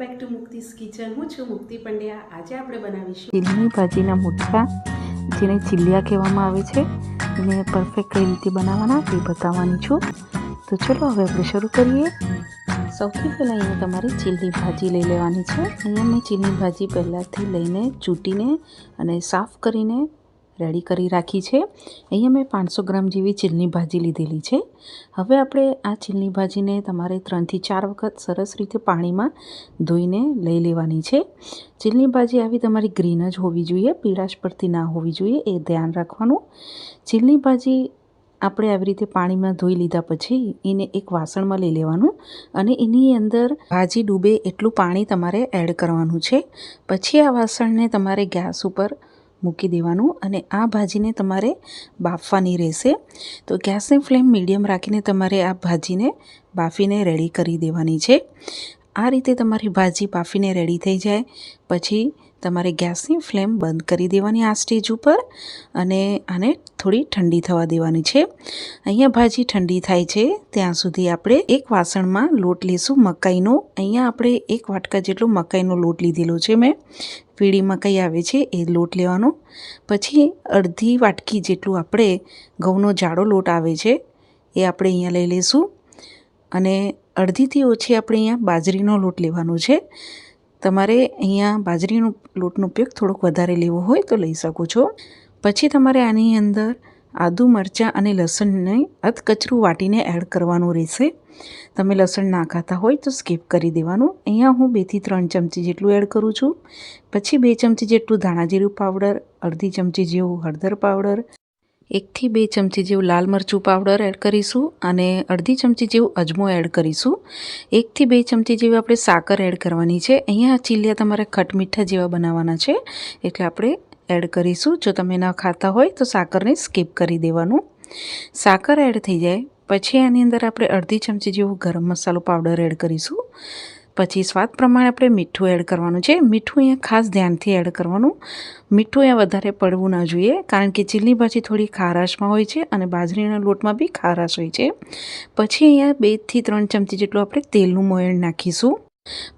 Back to Mukti's kitchen. હું છું મુક્તિ પંડ્યા. આજે આપણે બનાવીશું ચીલની ભાજીના મુઠ્ઠા જેને ચીલિયા કહેવામાં આવે છે. એને પરફેક્ટ કઈ રીતે બનાવવાના તે બતાવવાની છું. તો ચલો હવે આપણે શરૂ કરીએ. સૌથી પહેલાં અહીંયા તમારે ચીલની ભાજી લઈ લેવાની છે. અહીંયા મેં ચીલની ભાજી પહેલાંથી લઈને ચૂંટીને અને સાફ કરીને રેડી કરી રાખી છે. અહીંયા મેં પાંચસો ગ્રામ જેવી ચીલની ભાજી લીધેલી છે. હવે આપણે આ ચીલની ભાજીને તમારે ત્રણથી ચાર વખત સરસ રીતે પાણીમાં ધોઈને લઈ લેવાની છે. ચીલની ભાજી આવી તમારી ગ્રીન જ હોવી જોઈએ, પીળાશ પરથી ના હોવી જોઈએ, એ ધ્યાન રાખવાનું. ચીલની ભાજી આપણે આવી રીતે પાણીમાં ધોઈ લીધા પછી એને એક વાસણમાં લઈ લેવાનું અને એની અંદર ભાજી ડૂબે એટલું પાણી તમારે એડ કરવાનું છે. પછી આ વાસણને તમારે ગેસ ઉપર મૂકી દેવાનું અને આ ભાજીને તમારે બાફવાની રહેશે. તો ગેસની ફ્લેમ મીડિયમ રાખીને તમારે આ ભાજીને બાફીને રેડી કરી દેવાની છે. આ રીતે તમારી ભાજી બાફીને રેડી થઈ જાય. પછી તમારે ગેસની ફ્લેમ બંધ કરી દેવાની આ સ્ટેજ ઉપર અને આને થોડી ઠંડી થવા દેવાની છે. અહીંયા ભાજી ઠંડી થાય છે. ત્યાં સુધી આપણે એક વાસણમાં લોટ લઈશું મકાઈનો. અહીંયા આપણે એક વાટકા જેટલો મકાઈનો લોટ લીધેલો છે મેં. પીળી મકાઈ આવે છે એ લોટ લેવાનો. પછી અડધી વાટકી જેટલું આપણે ઘઉંનો જાડો લોટ આવે છે એ આપણે અહીંયા લઈ લઈશું. અને અડધીથી ઓછી આપણે અહીંયા બાજરીનો લોટ લેવાનો છે. તમારે અહીંયા બાજરીનો લોટનો ઉપયોગ થોડોક વધારે લેવો હોય તો લઈ શકો છો. પછી તમારે આની અંદર આદુ, મરચાં અને લસણને અધકચરું વાટીને એડ કરવાનું રહેશે. તમે લસણ ના ખાતા હોય તો સ્કીપ કરી દેવાનું. અહીંયા હું બેથી ત્રણ ચમચી જેટલું એડ કરું છું. પછી બે ચમચી જેટલું ધાણાજીરું પાવડર, અડધી ચમચી જેવું હળદર પાવડર એકથી બે ચમચી જેવું લાલ મરચું પાવડર એડ કરીશું અને અડધી ચમચી જેવું અજમો એડ કરીશું. એકથી બે ચમચી જેવી આપણે સાકર એડ કરવાની છે. અહીંયા ચીલિયા તમારે ખટમીઠા જેવા બનાવવાના છે. એટલે આપણે એડ કરીશું. જો તમે ન ખાતા હોય તો સાકરને સ્કીપ કરી દેવાનું. સાકર એડ થઈ જાય. પછી આની અંદર આપણે અડધી ચમચી જેવો ગરમ મસાલો પાવડર એડ કરીશું. પછી સ્વાદ પ્રમાણે આપણે મીઠું એડ કરવાનું છે. મીઠું અહીંયા ખાસ ધ્યાનથી એડ કરવાનું. મીઠું અહીંયા વધારે પડવું ન જોઈએ, કારણ કે ચીલની ભાજી થોડી ખારાશમાં હોય છે અને બાજરીના લોટમાં બી ખારાશ હોય છે. પછી અહીંયા બેથી ત્રણ ચમચી જેટલું આપણે તેલનું મોયણ નાખીશું.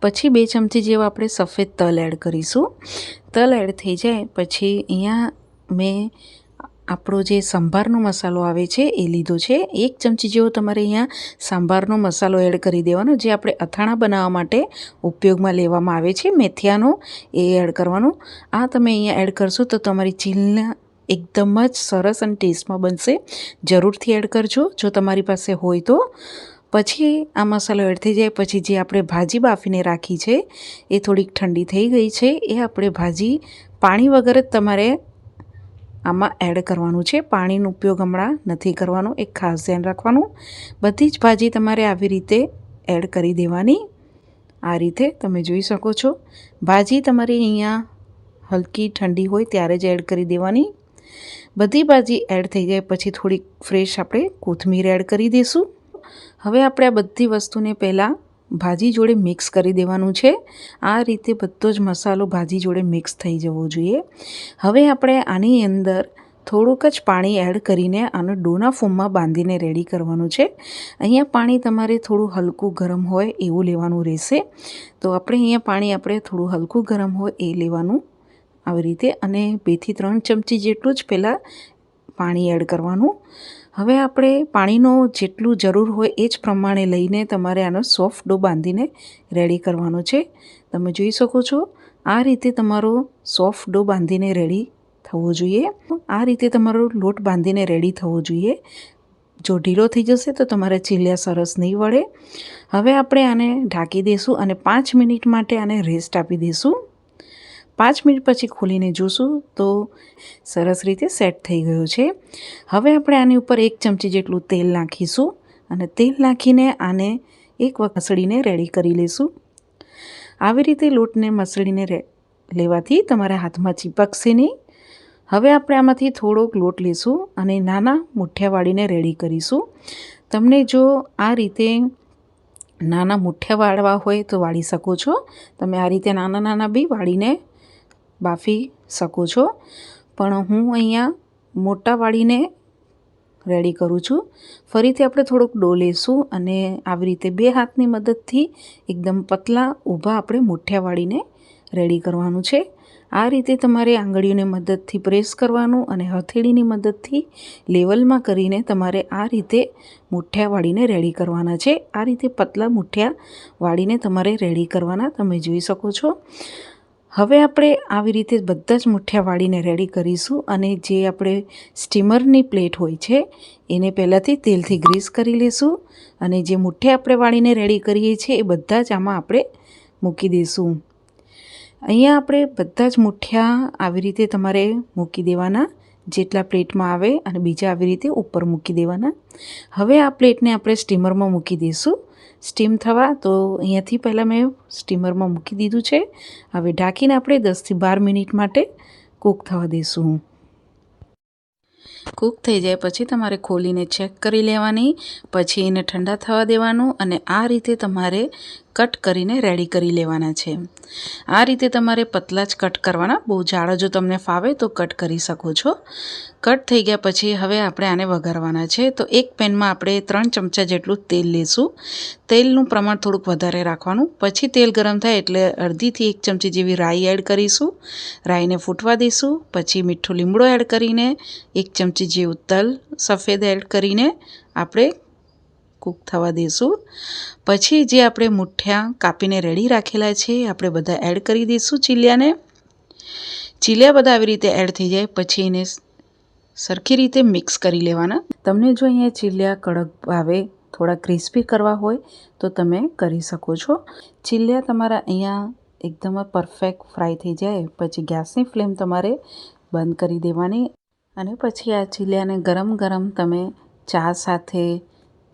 પછી બે ચમચી જેવું આપણે સફેદ તલ એડ કરીશું. તલ એડ થઈ જાય, પછી અહીંયા મેં આપણો જે સંભારનો મસાલો આવે છે એ લીધો છે. એક ચમચી જેવો તમારે અહીંયા સાંભારનો મસાલો એડ કરી દેવાનો, જે આપણે અથાણા બનાવવા માટે ઉપયોગમાં લેવામાં આવે છે. મેથિયાનો એ એડ કરવાનો. આ તમે અહીંયા એડ કરશો તો તમારી ચીલના એકદમ જ સરસ અને ટેસ્ટમાં બનશે. જરૂરથી એડ કરજો. જો તમારી પાસે હોય તો પછી આ મસાલો એડ થઈ જાય. પછી જે આપણે ભાજી બાફીને રાખી છે, એ થોડીક ઠંડી થઈ ગઈ છે, એ આપણે ભાજી પાણી વગર જ તમારે આમાં એડ કરવાનું છે. પાણીનો ઉપયોગ હમણાં નથી કરવાનો, એક ખાસ ધ્યાન રાખવાનું. બધી જ ભાજી તમારે આવી રીતે એડ કરી દેવાની. આ રીતે તમે જોઈ શકો છો. ભાજી તમારી અહીંયા હલકી ઠંડી હોય ત્યારે જ એડ કરી દેવાની. બધી ભાજી એડ થઈ જાય, પછી થોડીક ફ્રેશ આપણે કોથમીર એડ કરી દઈશું હવે આપણે આ બધી વસ્તુને પહેલાં ભાજી જોડે મિક્સ કરી દેવાનું છે. આ રીતે બધો જ મસાલો ભાજી જોડે મિક્સ થઈ જવો જોઈએ. હવે આપણે આની અંદર થોડુંક જ પાણી એડ કરીને આનો ડોના ફોર્મમાં બાંધીને રેડી કરવાનું છે. અહીંયા પાણી તમારે થોડું હલકું ગરમ હોય એવું લેવાનું રહેશે. તો આપણે અહીંયા પાણી આપણે થોડું હલકું ગરમ હોય એ લેવાનું. આવી રીતે અને બેથી ત્રણ ચમચી જેટલું જ પહેલાં પાણી એડ કરવાનું. હવે આપણે પાણીનો જેટલું જરૂર હોય એ જ પ્રમાણે લઈને તમારે આનો સોફ્ટ ડો બાંધીને રેડી કરવાનો છે. તમે જોઈ શકો છો, આ રીતે તમારો સોફ્ટ ડો બાંધીને રેડી થવો જોઈએ. આ રીતે તમારો લોટ બાંધીને રેડી થવો જોઈએ. જો ઢીલો થઈ જશે તો તમારે ચીલિયા સરસ નહીં વળે. હવે આપણે આને ઢાંકી દઈશું અને પાંચ મિનિટ માટે આને રેસ્ટ આપી દઈશું પાંચ મિનિટ પછી ખોલીને જોશું તો સરસ રીતે સેટ થઈ ગયું છે. હવે આપણે આની ઉપર એક ચમચી જેટલું તેલ નાખીશું અને તેલ નાખીને આને એક વખત મસળીને રેડી કરી લઈશું આવી રીતે લોટને મસળીને લેવાથી તમારા હાથમાં ચીપકશે નહીં. હવે આપણે આમાંથી થોડોક લોટ લઈશું અને નાના મુઠ્ઠિયા વાળીને રેડી કરીશું. તમને જો આ રીતે નાના મુઠ્ઠિયા વાળવા હોય તો વાળી શકો છો. તમે આ રીતે નાના નાના બી વાળીને બાફી શકો છો. પણ હું અહીંયા મોટા વાળીને રેડી કરું છું. ફરીથી આપણે થોડોક ડો લેશું અને આવી રીતે બે હાથની મદદથી એકદમ પતલા ઊભા આપણે મુઠ્ઠિયા વાળીને રેડી કરવાનું છે. આ રીતે તમારે આંગળીઓને મદદથી પ્રેસ કરવાનું અને હથેળીની મદદથી લેવલમાં કરીને તમારે આ રીતે મુઠ્ઠિયા વાળીને રેડી કરવાના છે. આ રીતે પતલા મુઠ્ઠા વાળીને તમારે રેડી કરવાના તમે જોઈ શકો છો. હવે આપણે આવી રીતે બધા જ મુઠ્ઠિયા વાળીને રેડી કરીશું અને જે આપણે સ્ટીમરની પ્લેટ હોય છે, એને પહેલાંથી તેલથી ગ્રીસ કરી લેશું અને જે મુઠ્ઠિયા આપણે વાળીને રેડી કરીએ છીએ, એ બધા જ આમાં આપણે મૂકી દઈશું અહીંયા આપણે બધા જ મુઠ્ઠિયા આવી રીતે તમારે મૂકી દેવાના જેટલા પ્લેટમાં આવે અને બીજા આવી રીતે ઉપર મૂકી દેવાના. હવે આ પ્લેટને આપણે સ્ટીમરમાં મૂકી દઈશું. સ્ટીમ થવા તો અહીંયાથી પહેલાં મેં સ્ટીમરમાં મૂકી દીધું છે. હવે ઢાંકીને આપણે દસથી બાર મિનિટ માટે કૂક થવા દઈશું. કૂક થઈ જાય પછી તમારે ખોલીને ચેક કરી લેવાની, પછી એને ઠંડા થવા દેવાનું અને આ રીતે તમારે કટ કરીને રેડી કરી લેવાના છે. આ રીતે તમારે પતલા જ કટ કરવાના. બહુ જાડા જો તમને ફાવે તો કટ કરી શકો છો. કટ થઈ ગયા પછી હવે આપણે આને વઘારવાના છે. તો એક પેનમાં આપણે ત્રણ ચમચા જેટલું તેલ લેશું. તેલનું પ્રમાણ થોડુંક વધારે રાખવાનું. પછી તેલ ગરમ થાય એટલે અડધીથી એક ચમચી જેવી રાઈ એડ કરીશું. રાઈને ફૂટવા દઈશું. પછી મીઠું લીમડો એડ કરીને એક ચમચી જેવું તલ સફેદ એડ કરીને આપણે કૂક થવા દઈશું પછી જે આપણે મુઠ્ઠિયા કાપીને રેડી રાખેલા છે, આપણે બધા એડ કરી દઈશું ચીલિયાને. ચીલિયા બધા આવી રીતે એડ થઈ જાય, પછી એને સરખી રીતે મિક્સ કરી લેવાના. તમને જો અહીંયા ચીલિયા કડક ભાવે, થોડા ક્રિસ્પી કરવા હોય, તો તમે કરી શકો છો. ચીલિયા તમારા અહીંયા એકદમ પરફેક્ટ ફ્રાય થઈ જાય, પછી ગેસની ફ્લેમ તમારે બંધ કરી દેવાની. અને પછી આ ચીલિયાને ગરમ ગરમ તમે ચા સાથે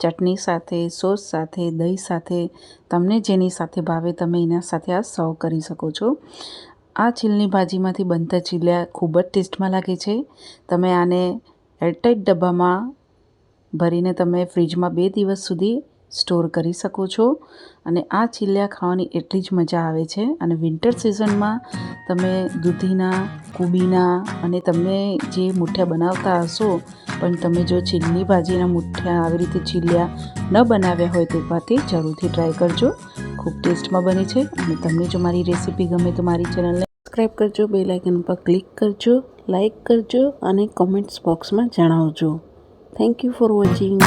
ચટણી સાથે, સોસ સાથે, દહીં સાથે, તમને જેની સાથે ભાવે તમે એના સાથે આ સર્વ કરી શકો છો. આ ચીલની ભાજીમાંથી બનતા ચીલિયા ખૂબ જ ટેસ્ટમાં લાગે છે. તમે આને એરટાઈટ ડબ્બામાં ભરીને તમે ફ્રીજમાં બે દિવસ સુધી સ્ટોર કરી શકો છો. અને આ ચીલિયા ખાવાની એટલી જ મજા આવે છે. અને વિન્ટર સિઝનમાં તમે દૂધીના, કુબીના અને તમે જે મુઠ્ઠિયા બનાવતા હશો, પણ તમે જો છીલની ભાજીના મુઠ્ઠિયા આવી રીતે છીલ્યા ન બનાવ્યા હોય તો એકવારથી જરૂરથી ટ્રાય કરજો. ખૂબ ટેસ્ટમાં બને છે અને તમને જો મારી રેસીપી ગમે તો મારી ચેનલને સબસ્ક્રાઈબ કરજો બે લાઇકન પર ક્લિક કરજો લાઈક કરજો અને કોમેન્ટ્સ બોક્સમાં જણાવજો. Thank you for watching